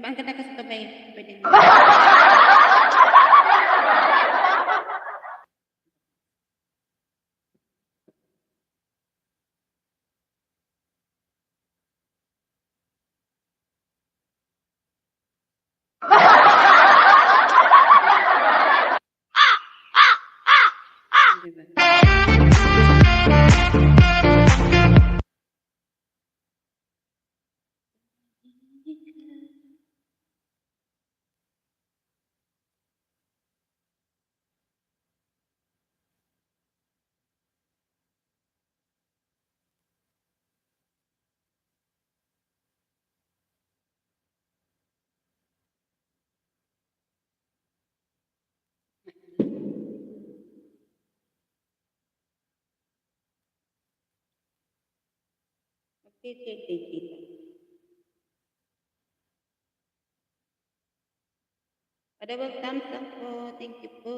Bakit ako sa kamay? Pwede Tita, tita, tita. Padawag thumbs up po. Thank you po.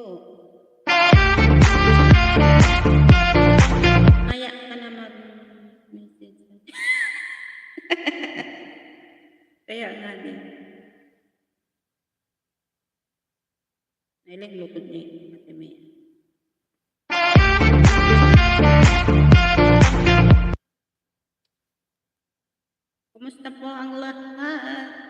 Kaya ka na mag-message. Kaya nga din. Nailang lukod niya matimaya. Kumusta po ang lahat?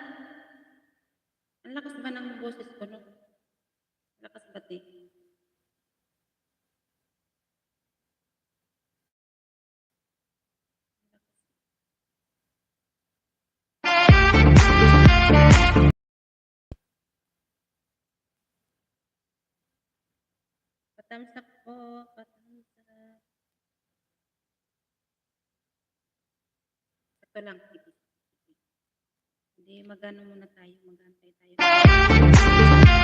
Patamsak po, patamsak. Ito lang. Hindi, magano muna tayo, magantay tayo. Magantay tayo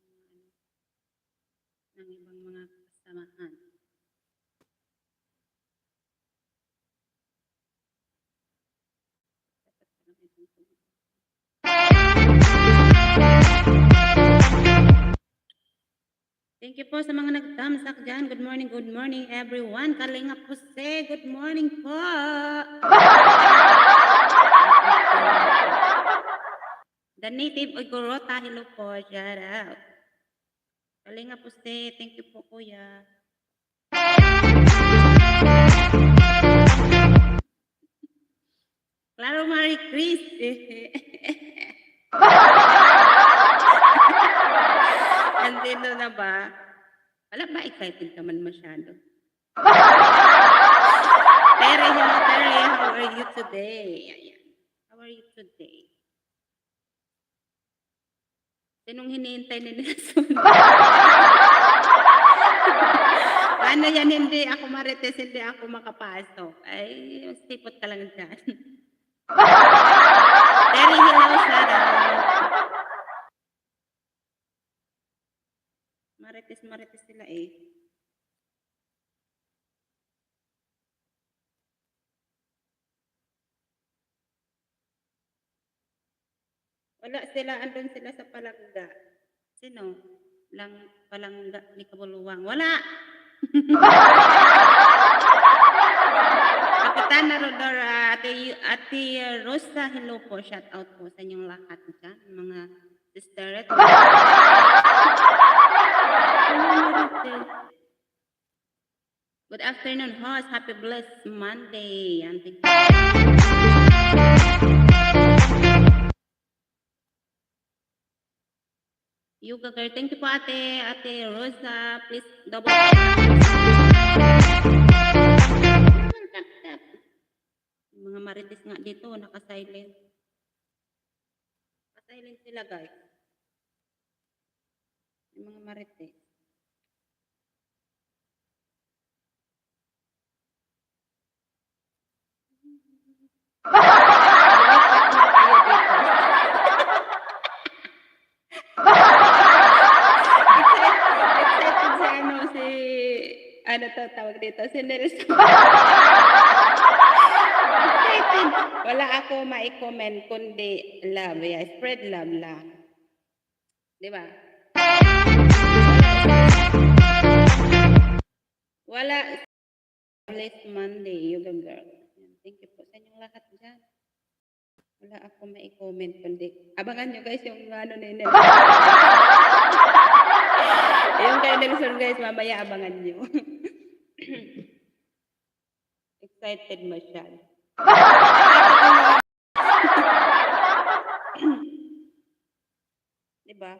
ng ano, ng ibang mga kasamahan. May tungkol. Thank you po sa mga nag-thumbs up dyan. Good morning, good morning everyone. Kalinga po se, good morning po. The native Igorota, hello po. Shout out. Kalinga po se, thank you po kuya. Claro Marie Chris. Na ba? Wala ba excited ka man masyado? Terry, hello Terry. How are you today? Ayan. How are you today? Sinong hinihintay ni Nelson? Paano yan hindi ako marites, hindi ako makapasok? Ay, sipot ka lang dyan. Terry, hello, shout out. Marites, marites sila eh. Wala sila, andun sila sa palangga. Sino? Lang, palangga ni Kabuluwang. Wala! Kapitana Rodora, Ate, Ate Rosa, hello po. Shout out po sa inyong lahat dyan, mga sister. Good afternoon, host. Happy blessed Monday. Yan, thank you. Yoga girl. Thank you po, ate. Ate Rosa. Please double mga marites nga dito, naka-silent. Naka-silent sila, guys. Yung mga marites. Lumipat na kayo dito. excited si ano, si, ano to tawag dito, si Nelson. excited. Wala ako ma-comment kundi love. Yeah, spread love lang. Di ba? Wala. Blessed Monday, yoga girl. Thank you po sa inyong lahat dyan. Wala ako may comment kundi abangan nyo guys yung ano ni Nelson. yung kay Nelson guys, mamaya abangan nyo. Excited masyal. diba?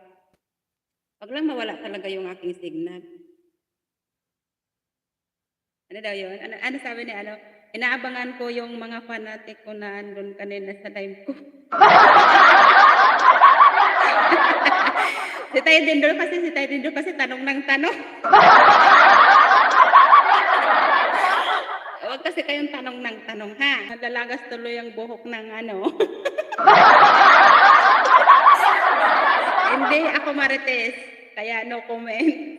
Wag lang mawala talaga yung aking signal. Ano daw yun? Ano, ano sabi ni ano? Inaabangan ko yung mga fanatic ko na andun kanina sa live ko. si Tay Dindo kasi, si Tay Dindo kasi tanong ng tanong. Huwag kasi kayong tanong ng tanong ha. Nalalagas tuloy ang buhok ng ano. Hindi ako marites. Kaya no comment.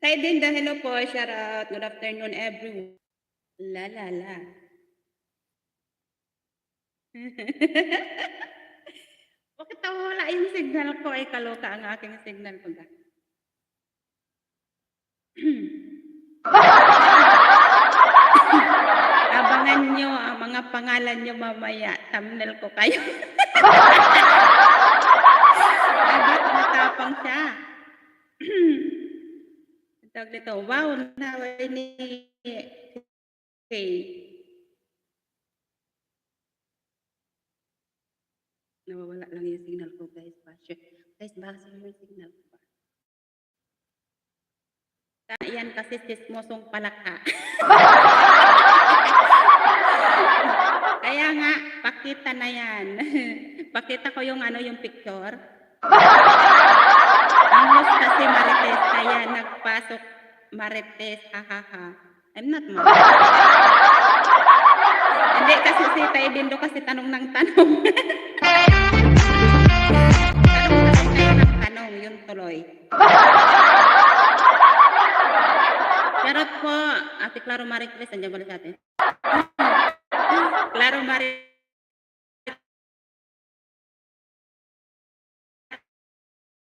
Tay Dindo, hello po. Shout out. Good afternoon everyone. La la la. Bakit wala yung signal ko? Ay kaloka ang aking signal ko? Abangan nyo ang mga pangalan nyo mamaya. Thumbnail ko kayo. Ay, ba't matapang siya? Tawag nito, wow, naway ni Okay. Nawawala lang yung signal ko, guys. Basher. Guys, basa mo yung signal ko ba? Ta- Yan kasi sismosong palaka. Kaya nga, pakita na yan. pakita ko yung ano yung picture. Ang kasi Marites, kaya nagpasok Marites, hahaha. I'm not Marites. Hindi kasi si Tay Dindo kasi tanong ng tanong. tanong kasi tayo ng tanong, yun tuloy. Charot po, Ate Claro Maricles, nandiyan ba na sa atin? Claro Maricles.